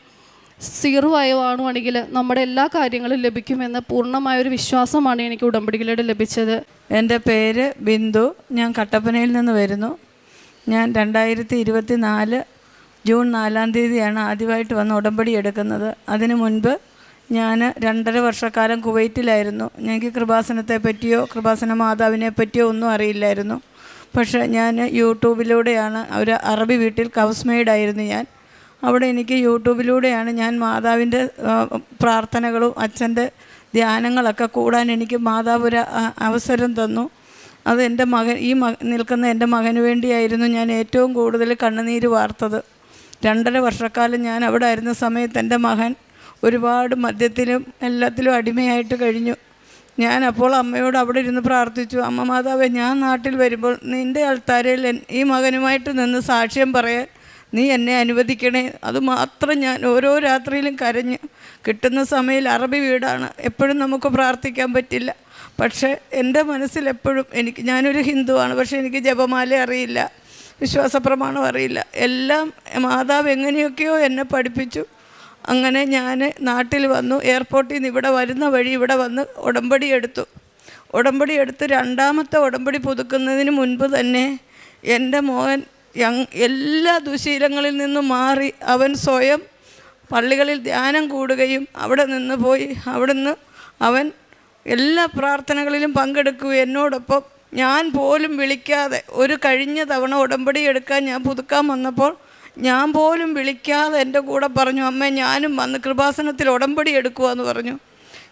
സീറുവായുവാണെങ്കിൽ നമ്മുടെ എല്ലാ കാര്യങ്ങളും ലഭിക്കുമെന്ന് പൂർണമായൊരു വിശ്വാസമാണ് എനിക്ക് ഉടമ്പടികളുടെ ലഭിച്ചത്. എന്റെ പേര് ബിന്ദു. ഞാൻ കട്ടപ്പനയിൽ നിന്ന് വരുന്നു. ഞാൻ രണ്ടായിരത്തി ഇരുപത്തി നാല് ജൂൺ നാലാം തീയതിയാണ് ആദ്യമായിട്ട് വന്ന് ഉടമ്പടി എടുക്കുന്നത്. അതിനു മുൻപ് ഞാൻ രണ്ടര വർഷക്കാലം കുവൈറ്റിലായിരുന്നു. എനിക്ക് കൃപാസനത്തെ പറ്റിയോ കൃപാസന മാതാവിനെ പറ്റിയോ ഒന്നും അറിയില്ലായിരുന്നു. പക്ഷേ ഞാൻ യൂട്യൂബിലൂടെയാണ് ഒരു അറബി വീട്ടിൽ കൗസ്മെയ്ഡായിരുന്നു ഞാൻ. അവിടെ എനിക്ക് യൂട്യൂബിലൂടെയാണ് ഞാൻ മാതാവിന്റെ പ്രാർത്ഥനകളും അച്ഛന്റെ ധ്യാനങ്ങളൊക്കെ കൂടാൻ എനിക്ക് മാതാവ് ഒരു അവസരം തന്നു. അത് എന്റെ മകൻ ഈ മ നിൽക്കുന്ന എന്റെ മകന് വേണ്ടിയായിരുന്നു ഞാൻ ഏറ്റവും കൂടുതൽ കണ്ണുനീര് വാർത്തത്. രണ്ടര വർഷക്കാലം ഞാൻ അവിടെ ആയിരുന്ന സമയത്ത് എന്റെ മകൻ ഒരുപാട് മദ്യത്തിലും എല്ലാത്തിലും അടിമയായിട്ട് കഴിഞ്ഞു. ഞാൻ അപ്പോൾ അമ്മയോട് അവിടെ ഇരുന്ന് പ്രാർത്ഥിച്ചു അമ്മ മാതാവേ ഞാൻ നാട്ടിൽ വരുമ്പോൾ നിന്റെ അൾത്താരയിൽ ഈ മകനുമായിട്ട് നിന്ന് സാക്ഷ്യം പറയാൻ നീ എന്നെ അനുവദിക്കണേ. അതുമാത്രം ഞാൻ ഓരോ രാത്രിയിലും കരഞ്ഞ് കിട്ടുന്ന സമയം അറബി വീടാണ്. എപ്പോഴും നമുക്ക് പ്രാർത്ഥിക്കാൻ പറ്റില്ല. പക്ഷേ എന്റെ മനസ്സിലെപ്പോഴും എനിക്ക് ഞാനൊരു ഹിന്ദുവാണ്. പക്ഷേ എനിക്ക് ജപമാല അറിയില്ല. വിശ്വാസ പ്രമാണം അറിയില്ല. എല്ലാം മാതാവ് എങ്ങനെയൊക്കെയോ എന്നെ പഠിപ്പിച്ചു. അങ്ങനെ ഞാൻ നാട്ടിൽ വന്നു. എയർപോർട്ടിൽ നിന്ന് ഇവിടെ വരുന്ന വഴി ഇവിടെ വന്ന് ഉടമ്പടി എടുത്തു. ഉടമ്പടി എടുത്ത് രണ്ടാമത്തെ ഉടമ്പടി പുതുക്കുന്നതിന് മുൻപ് തന്നെ എന്റെ മോൻ എല്ലാ ദുശീലങ്ങളിൽ നിന്നും മാറി അവൻ സ്വയം പള്ളികളിൽ ധ്യാനം കൂടുകയും അവിടെ നിന്ന് പോയി. അവിടുന്ന് അവൻ എല്ലാ പ്രാർത്ഥനകളിലും പങ്കെടുക്കുകയും എന്നോടൊപ്പം ഞാൻ പോലും വിളിക്കാതെ ഒരു കഴിഞ്ഞ തവണ ഉടമ്പടി എടുക്കാൻ ഞാൻ പുതുക്കാൻ വന്നപ്പോൾ ഞാൻ പോലും വിളിക്കാതെ എന്റെ കൂടെ പറഞ്ഞു അമ്മ ഞാനും വന്ന് കൃപാസനത്തിൽ ഉടമ്പടി എടുക്കുവാന്ന് പറഞ്ഞു.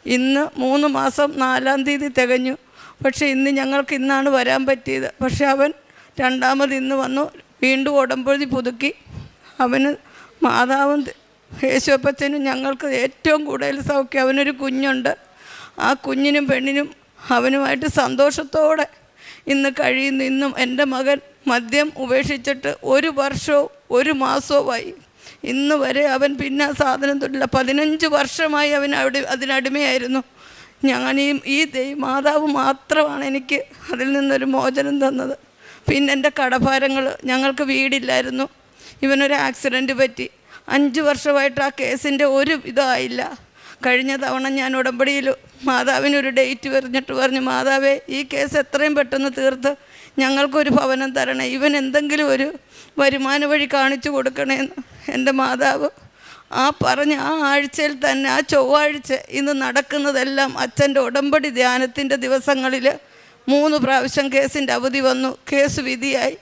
ഇന്ന് മൂന്ന് മാസം നാലാം തീയതി തികഞ്ഞു. പക്ഷേ ഇന്ന് ഞങ്ങൾക്ക് ഇന്നാണ് വരാൻ പറ്റിയത്. പക്ഷെ അവൻ രണ്ടാമത് ഇന്ന് വന്നു. വീണ്ടും ഉടമ്പടി പുതുക്കി. അവന് മാതാവും യേശുപ്പച്ചനും ഞങ്ങൾക്ക് ഏറ്റവും കൂടുതൽ സൗഖ്യം. അവനൊരു കുഞ്ഞുണ്ട്. ആ കുഞ്ഞിനും പെണ്ണിനും അവനുമായിട്ട് സന്തോഷത്തോടെ ഇന്ന് കഴിയുന്നു. ഇന്നും എന്റെ മകൻ മദ്യം ഉപേക്ഷിച്ചിട്ട് ഒരു വർഷവും ഒരു മാസവുമായി. ഇന്ന് വരെ അവൻ പിന്നെ സാധനം തൊട്ടില്ല. പതിനഞ്ച് വർഷമായി അവൻ അവിടെ അതിനടിമയായിരുന്നു. ഞാനീ ഈ ഈ മാതാവ് മാത്രമാണ് എനിക്ക് അതിൽ നിന്നൊരു മോചനം തന്നത്. പിന്നെ എന്റെ കടഭാരങ്ങൾ ഞങ്ങൾക്ക് വീടില്ലായിരുന്നു. ഇവനൊരു ആക്സിഡന്റ് പറ്റി. അഞ്ച് വർഷമായിട്ട് ആ കേസിന്റെ ഒരു ഇതായില്ല. കഴിഞ്ഞ തവണ ഞാൻ ഉടമ്പടിയിൽ മാതാവിനൊരു ഡേറ്റ് പറഞ്ഞിട്ട് പറഞ്ഞു മാതാവേ ഈ കേസ് എത്രയും പെട്ടെന്ന് തീർത്ത്. ഞങ്ങൾക്കൊരു ഭവനം തരണേ. ഇവൻ എന്തെങ്കിലും ഒരു വരുമാന വഴി കാണിച്ചു കൊടുക്കണേന്ന് എന്റെ മാതാവ് ആ പറഞ്ഞ ആ ആഴ്ചയിൽ തന്നെ ആ ചൊവ്വാഴ്ച ഇന്ന് നടക്കുന്നതെല്ലാം അച്ഛന്റെ ഉടമ്പടി ധ്യാനത്തിന്റെ ദിവസങ്ങളിൽ മൂന്ന് പ്രാവശ്യം കേസിന്റെ അവധി വന്നു. കേസ് വിധിയായി.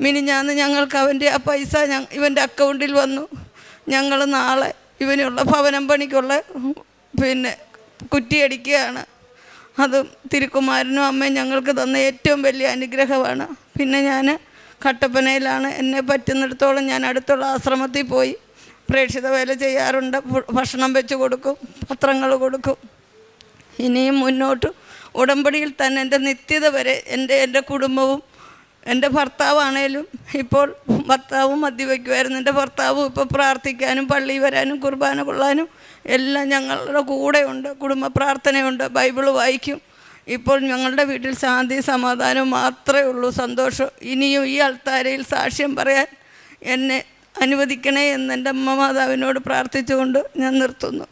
മിനിഞ്ഞാന്ന് ഞങ്ങൾക്ക് അവന്റെ ആ പൈസ ഇവന്റെ അക്കൗണ്ടിൽ വന്നു. ഞങ്ങൾ നാളെ ഇവനുള്ള ഭവനം പണിക്കുള്ള പിന്നെ കുറ്റിയടിക്കുകയാണ്. അതും തിരുക്കുമാരനും അമ്മയും ഞങ്ങൾക്ക് തന്ന ഏറ്റവും വലിയ അനുഗ്രഹമാണ്. പിന്നെ ഞാൻ കട്ടപ്പനയിലാണ്. എന്നെ പറ്റുന്നിടത്തോളം ഞാൻ അടുത്തുള്ള ആശ്രമത്തിൽ പോയി പ്രേക്ഷിത വേല ചെയ്യാറുണ്ട്. ഭക്ഷണം വെച്ച് കൊടുക്കും പത്രങ്ങൾ കൊടുക്കും. ഇനിയും മുന്നോട്ട് ഉടമ്പടിയിൽ തന്നെ എന്റെ നിത്യത വരെ എന്റെ എന്റെ കുടുംബവും എന്റെ ഭർത്താവാണേലും ഇപ്പോൾ ഭർത്താവും മദ്യവയ്ക്കുമായിരുന്നു എന്റെ ഭർത്താവും ഇപ്പോൾ പ്രാർത്ഥിക്കാനും പള്ളി വരാനും കുർബാന കൊള്ളാനും എല്ലാം ഞങ്ങളുടെ കൂടെയുണ്ട്. കുടുംബ പ്രാർത്ഥനയുണ്ട്. ബൈബിൾ വായിക്കും. ഇപ്പോൾ ഞങ്ങളുടെ വീട്ടിൽ ശാന്തി സമാധാനം മാത്രമേ ഉള്ളൂ. സന്തോഷം. ഇനിയും ഈ അൾത്താരയിൽ സാക്ഷ്യം പറയാൻ എന്നെ അനുവദിക്കണേ എന്ന് എന്റെ അമ്മ മാതാവിനോട് പ്രാർത്ഥിച്ചുകൊണ്ട് ഞാൻ നിർത്തുന്നു.